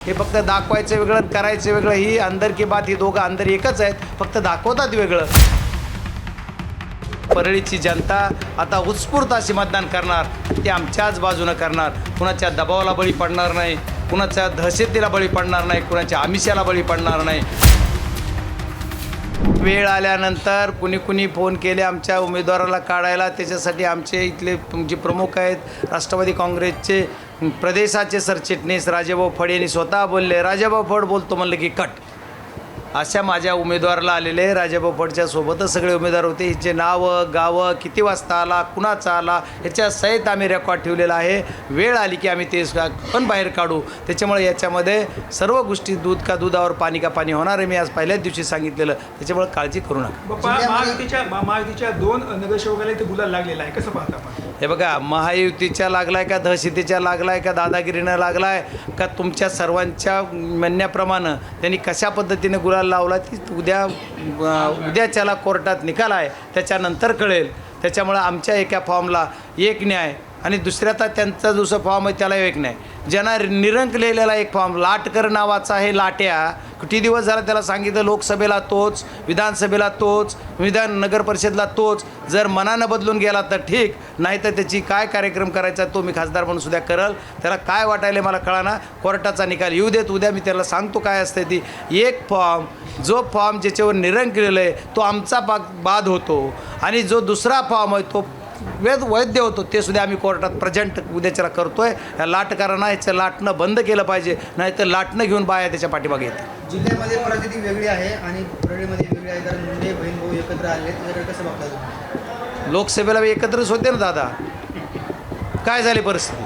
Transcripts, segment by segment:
हे फक्त दाखवायचं वेगळं करायचं वेगळं ही अंदर की बात ही दोघं अंदर एकच आहेत. फक्त दाखवतात वेगळं. परळीची जनता आता उत्स्फूर्त अशी मतदान करणार. ते आमच्याच बाजूनं करणार. कुणाच्या दबावाला बळी पडणार नाही. कुणाच्या दहशतीला बळी पडणार नाही. कुणाच्या आमिषाला बळी पडणार नाही. वेळ आल्यानंतर कुणी कुणी फोन केले आमच्या उमेदवाराला काढायला. त्याच्यासाठी आमचे इथले जे प्रमुख आहेत. राष्ट्रवादी काँग्रेसचे प्रदेशाचे सरचिटणीस राजेभाऊ फड यांनी स्वतः बोलले राजेभाऊ फड बोलतो म्हणलं की कट. अशा माझ्या उमेदवाराला आलेले राजाभाऊ फडच्या सोबतच सगळे उमेदवार होते. हिचे नावं गावं किती वाजता आला कुणाचा आला ह्याच्या सहित आम्ही रेकॉर्ड ठेवलेला आहे. वेळ आली की आम्ही ते पण बाहेर काढू. त्याच्यामुळे याच्यामध्ये सर्व गोष्टी दूध का दुधावर पाणी का पाणी होणार आहे मी आज पहिल्याच दिवशी सांगितलेलं. त्याच्यामुळे काळजी करू नका. बाप्पा महायुतीच्या महा- महायुतीच्या दोन नगरसेवकाला इथे गुलाल लागलेला आहे. कसं पाहता हे बघा महायुतीच्या लागलाय का दहशतीच्या लागलाय का दादागिरीनं लागलाय का तुमच्या सर्वांच्या म्हणण्याप्रमाणे त्यांनी कशा पद्धतीने गुलाल लावला ती उद्या उद्या उद्याच्याला कोर्टात निकाल आहे त्याच्यानंतर कळेल. त्याच्यामुळं आमच्या एका फॉर्मला एक न्याय आणि दुसऱ्याचा त्यांचा दुसरा फॉर्म आहे त्याला एक न्याय. ज्यांना निरंक लिहिलेला एक फॉर्म लाटकर नावाचा आहे लाट्या. किती दिवस झाला त्याला सांगितलं लोकसभेला तोच विधानसभेला तोच विधान नगर परिषदला तोच. जर मनानं बदलून गेला तर ठीक नाही तर त्याची काय कार्यक्रम करायचा तो मी खासदार म्हणून सुद्धा करल. त्याला काय वाटायला मला कळाना कोर्टाचा निकाल येऊ देत उद्या मी त्याला सांगतो काय असते ती. एक फॉर्म जो फॉर्म ज्याच्यावर निरंकलेलं आहे तो आमचा पा बाद होतो. आणि जो दुसरा फॉर्म आहे तो वेद वैद्य होतो ते सुद्धा आम्ही कोर्टात प्रेझेंट उद्याच्याला करतोय. या लाटकारांना ह्याचं लाटणं बंद केलं पाहिजे नाहीतर लाटणं घेऊन बाया त्याच्या पाठीमागे येते जिल्ह्यामध्ये परिस्थिती वेगळी आहे आणि परळीमध्ये वेगळी आहे. कारण मुंडे बहीण भाऊ एकत्र आले त्याच्याकडे कसं बघता तुम्ही? लोकसभेला एकत्रच होते ना दादा? काय झाली परिस्थिती?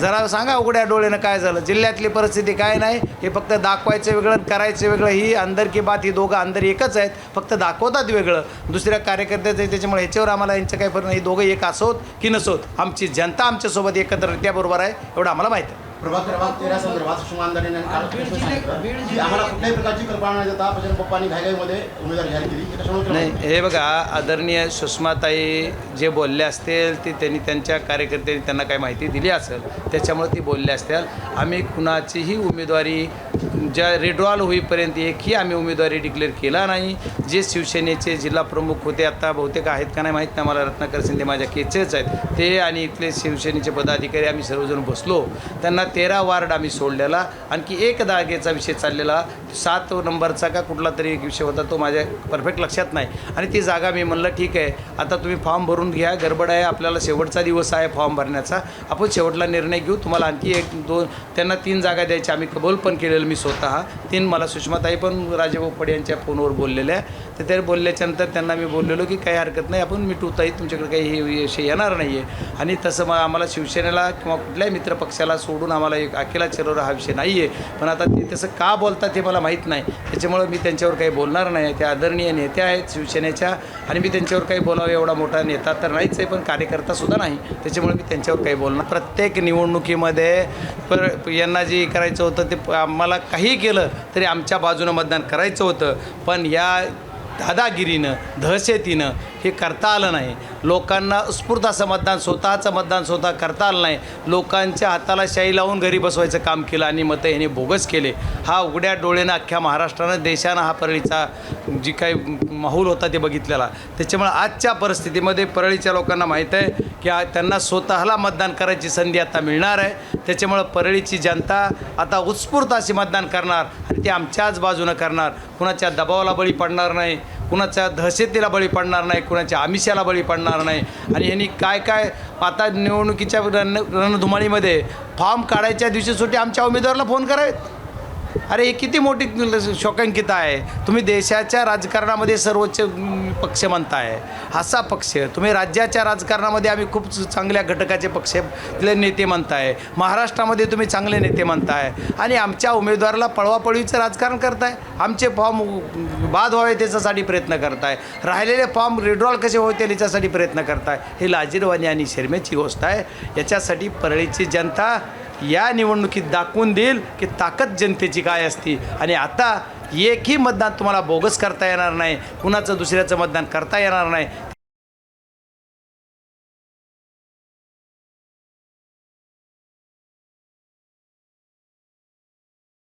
जरा सांगा उघड्या डोळ्यानं काय झालं? जिल्ह्यातली परिस्थिती काय नाही? हे फक्त दाखवायचं वेगळं करायचं वेगळं. ही अंदर की बात ही दोघं अंदर एकच आहेत. फक्त दाखवतात वेगळं. दुसऱ्या कार्यकर्त्याचं आहे, त्याच्यामुळे ह्याच्यावर आम्हाला यांचं काही फरक नाही. हे दोघं एक असोत की नसोत. आमची जनता आमच्यासोबत एकत्र त्याबरोबर आहे एवढं आम्हाला माहीत आहे. प्रभाग क्रमांक तेरा संदर्भात की आम्हाला कुठल्याही प्रकारची कल्पना न देता बजरंग पप्पांनी घाईघाईमध्ये उमेदवार जाहीर केली नाही? हे बघा आदरणीय सुषमाताई जे बोलले असतील ते त्यांनी त्यांच्या कार्यकर्त्यांनी त्यांना काही माहिती दिली असेल त्याच्यामुळे ती बोलले असतील आम्ही कुणाचीही उमेदवारी ज्या रिड्रॉल होईपर्यंत एकही आम्ही उमेदवारी डिक्लेअर केला नाही. जे शिवसेनेचे जिल्हा प्रमुख होते आता बहुतेक आहेत का नाही माहीत नाही. मला रत्नाकर शिंदे माझ्या केचेच आहेत. ते आणि इथले शिवसेनेचे पदाधिकारी आम्ही सर्वजण बसलो. त्यांना तेरा वार्ड आम्ही सोडलेला. आणखी एक जागेचा विषय चाललेला. सात नंबरचा का कुठला तरी एक विषय होता तो माझ्या परफेक्ट लक्षात नाही. आणि ती जागा मी म्हणलं ठीक आहे. आता तुम्ही फॉर्म भरून घ्या. गडबड आहे. आपल्याला शेवटचा दिवस आहे फॉर्म भरण्याचा. आपण शेवटला निर्णय घेऊ. तुम्हाला आणखी एक दोन त्यांना तीन जागा द्यायच्या आम्ही कबूल पण केलेलं मी सो स्वतः तीन मला सुषमाताई पण राजेभाऊ यांच्या फोनवर बोललेल्या तर ते बोलल्याच्यानंतर त्यांना मी बोललेलो की काही हरकत नाही आपण मिटवताही तुमच्याकडे काही हे विषय येणार नाही आहे आणि तसं मग आम्हाला शिवसेनेला किंवा कुठल्याही मित्रपक्षाला सोडून आम्हाला एक अकेला चिरवर हा विषय नाही आहे पण आता ते तसं का बोलतात हे मला माहीत नाही. त्याच्यामुळं मी त्यांच्यावर काही बोलणार नाही. ते आदरणीय नेत्या आहेत शिवसेनेच्या आणि मी त्यांच्यावर काही बोलावं एवढा मोठा नेता तर नाहीच आहे पण कार्यकर्तासुद्धा नाही. त्याच्यामुळे मी त्यांच्यावर काही बोलणार प्रत्येक निवडणुकीमध्ये पर यांना जे करायचं होतं ते आम्हाला काही केलं तरी आमच्या बाजूनं मतदान करायचं होतं. पण या दादागिरीनं दहशतीनं हे करता आलं नाही. लोकांना स्फूर्ताचं मतदान स्वतःचं मतदान स्वतः करता आलं नाही. लोकांच्या हाताला शाई लावून घरी बसवायचं काम केलं आणि मतं ह्याने बोगस केले. हा उघड्या डोळ्यानं अख्ख्या महाराष्ट्रानं देशानं हा परळीचा जी काही माहोल होता ते बघितलेला. त्याच्यामुळे आजच्या परिस्थितीमध्ये परळीच्या लोकांना माहीत आहे की त्यांना स्वतःला मतदान करायची संधी आता मिळणार आहे. त्याच्यामुळं परळीची जनता आता उत्स्फूर्त अशी मतदान करणार आणि ते आमच्याच बाजूनं करणार. कुणाच्या दबावाला बळी पडणार नाही कुणाच्या दहशतीला बळी पडणार नाही कुणाच्या आमिषाला बळी पडणार नाही. आणि यांनी काय काय आता निवडणुकीच्या रण रणधुमाळीमध्ये फॉर्म काढायच्या दिवशी सुट्टी आमच्या उमेदवाराला फोन करावेत. अरे हे किती मोठी शोकांकिता आहे. तुम्ही देशाच्या राजकारणामध्ये सर्वोच्च पक्ष म्हणताय. असा पक्ष. तुम्ही राज्याच्या राजकारणामध्ये आम्ही खूप चांगल्या घटकाचे पक्षातले नेते म्हणताय. महाराष्ट्रामध्ये तुम्ही चांगले नेते म्हणताय. आणि आमच्या उमेदवाराला पळवापळवीचं राजकारण करताय. आमचे फॉर्म बाद व्हावे त्याच्यासाठी प्रयत्न करताय. राहिलेले फॉर्म रिड्रॉल कसे होते याच्यासाठी प्रयत्न करताय. हे लाजीरवाणी आणि शर्मेची गोष्ट आहे. याच्यासाठी परळीची जनता या निवडणुकीत दाखवून देईल की ताकद जनतेची काय असती. आणि आता एकही मतदान तुम्हाला बोगस करता येणार नाही कुणाचं दुसऱ्याचं मतदान करता येणार नाही